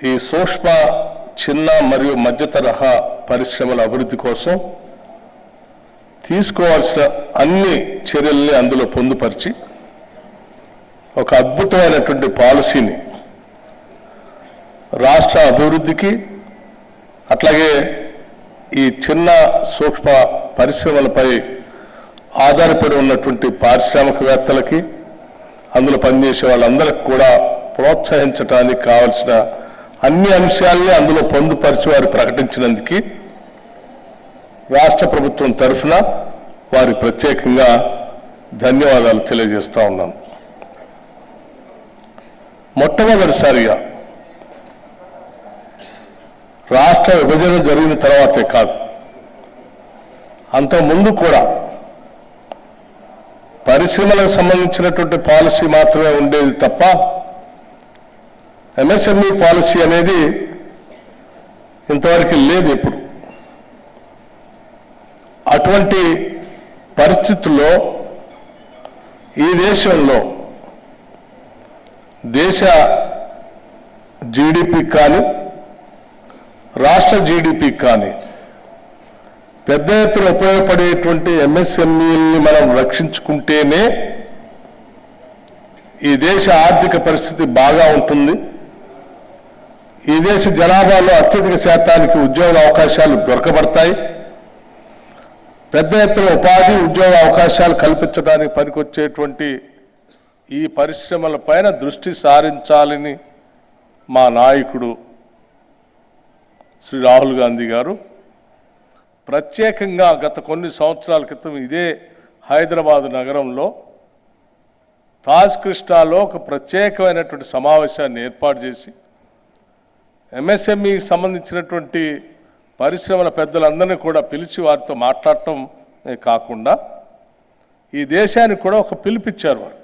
ఈ సూక్ష్మ చిన్న మరియు మధ్య తరహా పరిశ్రమల అభివృద్ధి కోసం తీసుకోవాల్సిన అన్ని చర్యల్ని అందులో పొందుపరిచి ఒక అద్భుతమైనటువంటి పాలసీని రాష్ట్ర అభివృద్ధికి అట్లాగే ఈ చిన్న సూక్ష్మ పరిశ్రమలపై ఆధారపడి ఉన్నటువంటి పారిశ్రామికవేత్తలకి అందులో పనిచేసే వాళ్ళందరికీ కూడా ప్రోత్సహించడానికి కావలసిన అన్ని అంశాలని అందులో పొందుపరిచి వారు ప్రకటించినందుకు రాష్ట్ర ప్రభుత్వం తరఫున వారి ప్రత్యేకంగా ధన్యవాదాలు తెలియజేస్తూ ఉన్నాను మొట్టమొదటిసారిగా రాష్ట్ర విభజన జరిగిన తర్వాతే కాదు అంతకుముందు కూడా పరిశ్రమలకు సంబంధించినటువంటి పాలసీ మాత్రమే ఉండేది తప్ప ఎంఎస్ఎంఈ పాలసీ అనేది ఇంతవరకు లేదు ఇప్పుడు అటువంటి పరిస్థితుల్లో ఈ దేశంలో దేశ జీడిపి కానీ రాష్ట్ర జీడిపి కానీ పెద్ద ఎత్తున ఉపయోగపడేటువంటి ఎంఎస్ఎంఈల్ని మనం రక్షించుకుంటేనే ఈ దేశ ఆర్థిక పరిస్థితి బాగా ఉంటుంది. ఈ దేశ జనాభాలో అత్యధిక శాతానికి ఉద్యోగ అవకాశాలు దొరకబడతాయి. పెద్ద ఎత్తున ఉపాధి ఉద్యోగ అవకాశాలు కల్పించడానికి పనికొచ్చేటువంటి ఈ పరిశ్రమల పైన దృష్టి సారించాలని మా నాయకుడు శ్రీ రాహుల్ గాంధీ గారు. ప్రత్యేకంగా గత కొన్ని సంవత్సరాల క్రితం ఇదే హైదరాబాద్ నగరంలో తాజ్ కృష్ణాలో ఒక ప్రత్యేకమైనటువంటి సమావేశాన్ని ఏర్పాటు చేసి ఎంఎస్ఎంఈకి సంబంధించినటువంటి పరిశ్రమల పెద్దలందరినీ కూడా పిలిచి వారితో మాట్లాడటం కాకుండా ఈ దేశానికి కూడా ఒక పిలిపిచ్చారు వారు.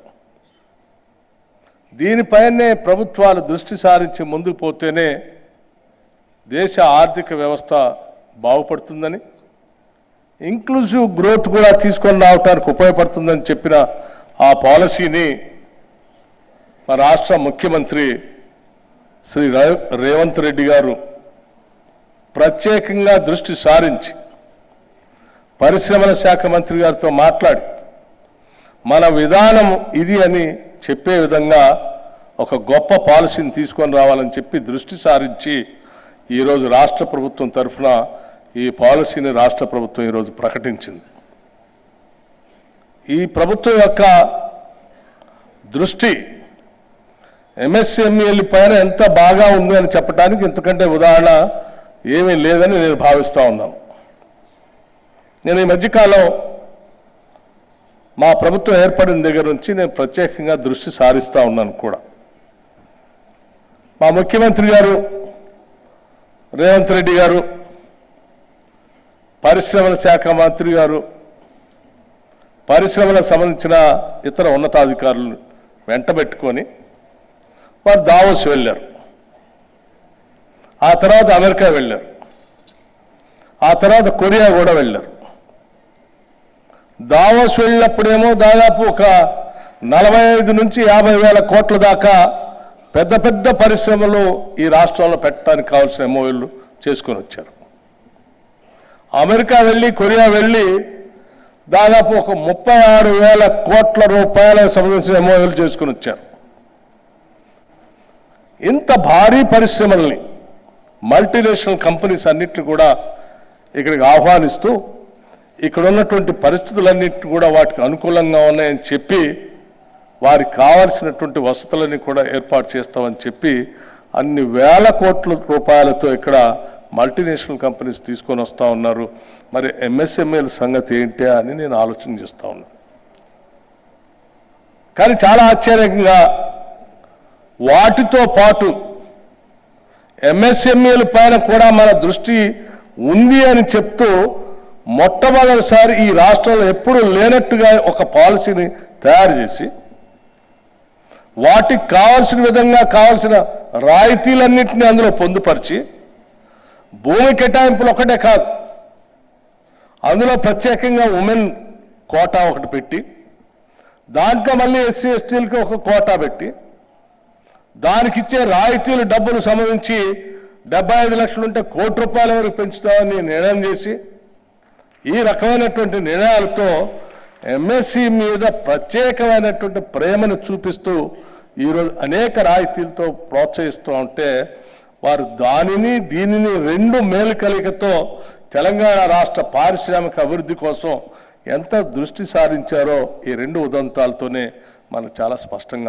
దీనిపైనే ప్రభుత్వాలు దృష్టి సారించి ముందుకు పోతేనే దేశ ఆర్థిక వ్యవస్థ బాగుపడుతుందని ఇంక్లూజివ్ గ్రోత్ కూడా తీసుకొని రావడానికి ఉపయోగపడుతుందని చెప్పిన ఆ పాలసీని మా రాష్ట్ర ముఖ్యమంత్రి శ్రీ రేవంత్ రెడ్డి గారు ప్రత్యేకంగా దృష్టి సారించి పరిశ్రమల శాఖ మంత్రి గారితో మాట్లాడి మన విధానం ఇది అని చెప్పే విధంగా ఒక గొప్ప పాలసీని తీసుకొని రావాలని చెప్పి దృష్టి సారించి ఈరోజు రాష్ట్ర ప్రభుత్వం తరఫున ఈ పాలసీని రాష్ట్ర ప్రభుత్వం ఈరోజు ప్రకటించింది. ఈ ప్రభుత్వం యొక్క దృష్టి ఎంఎస్ఎంఈల పైన ఎంత బాగా ఉంది అని చెప్పడానికి ఇంతకంటే ఉదాహరణ ఏమీ లేదని నేను భావిస్తూ ఉన్నాను. నేను ఈ మధ్యకాలం మా ప్రభుత్వం ఏర్పడిన దగ్గర నుంచి నేను ప్రత్యేకంగా దృష్టి సారిస్తూ ఉన్నాను కూడా. మా ముఖ్యమంత్రి గారు రేవంత్ రెడ్డి గారు పరిశ్రమల శాఖ మంత్రి గారు పరిశ్రమలకు సంబంధించిన ఇతర ఉన్నతాధికారులు వెంటబెట్టుకొని వారు దావోస్ వెళ్ళారు. ఆ తర్వాత అమెరికా వెళ్ళారు. ఆ తర్వాత కొరియా కూడా వెళ్ళారు. దావోస్ వెళ్ళినప్పుడేమో దాదాపు ఒక నలభై ఐదు నుంచి యాభై వేల కోట్ల దాకా పెద్ద పెద్ద పరిశ్రమలు ఈ రాష్ట్రాల్లో పెట్టడానికి కావాల్సిన ఎంఓఎలు చేసుకొని వచ్చారు. అమెరికా వెళ్ళి కొరియా వెళ్ళి దాదాపు ఒక ముప్పై ఆరు వేల కోట్ల రూపాయలకు సంబంధించిన ఎంఓఎలు చేసుకొని వచ్చారు. ఇంత భారీ పరిశ్రమల్ని మల్టీనేషనల్ కంపెనీస్ అన్నిటిని కూడా ఇక్కడికి ఆహ్వానిస్తూ ఇక్కడ ఉన్నటువంటి పరిస్థితులన్నింటినీ కూడా వాటికి అనుకూలంగా ఉన్నాయని చెప్పి వారికి కావాల్సినటువంటి వసతులని కూడా ఏర్పాటు చేస్తామని చెప్పి అన్ని వేల కోట్ల రూపాయలతో ఇక్కడ మల్టీనేషనల్ కంపెనీస్ తీసుకొని వస్తూ ఉన్నారు. మరి ఎంఎస్ఎంఏల సంగతి ఏంటి అని నేను ఆలోచన చేస్తూ ఉన్నాను కానీ చాలా ఆశ్చర్యంగా వాటితో పాటు ఎంఎస్ఎంఈల పైన కూడా మన దృష్టి ఉంది అని చెప్తూ మొట్టమొదటిసారి ఈ రాష్ట్రంలో ఎప్పుడూ లేనట్టుగా ఒక పాలసీని తయారు చేసి వాటికి కావాల్సిన విధంగా కావాల్సిన రాయితీలన్నింటినీ అందులో పొందుపరిచి భూమి కేటాయింపులు ఒకటే కాదు అందులో ప్రత్యేకంగా ఉమెన్ కోటా ఒకటి పెట్టి దాంట్లో మళ్ళీ ఎస్సీ ఎస్టీలకి ఒక కోటా పెట్టి దానికిచ్చే రాయితీలు డబ్బులు సంబంధించి డెబ్బై ఐదు లక్షలు ఉంటే కోటి రూపాయల వరకు పెంచుతామని నిర్ణయం చేసి ఈ రకమైనటువంటి నిర్ణయాలతో ఎంఎస్సి మీద ప్రత్యేకమైనటువంటి ప్రేమను చూపిస్తూ ఈరోజు అనేక రాయితీలతో ప్రోత్సహిస్తూ ఉంటే వారు దానిని దీనిని రెండు మేలు మేలుకలికతో తెలంగాణ రాష్ట్ర పారిశ్రామిక అభివృద్ధి కోసం ఎంత దృష్టి సారించారో ఈ రెండు ఉదంతాలతోనే మనకు చాలా స్పష్టంగా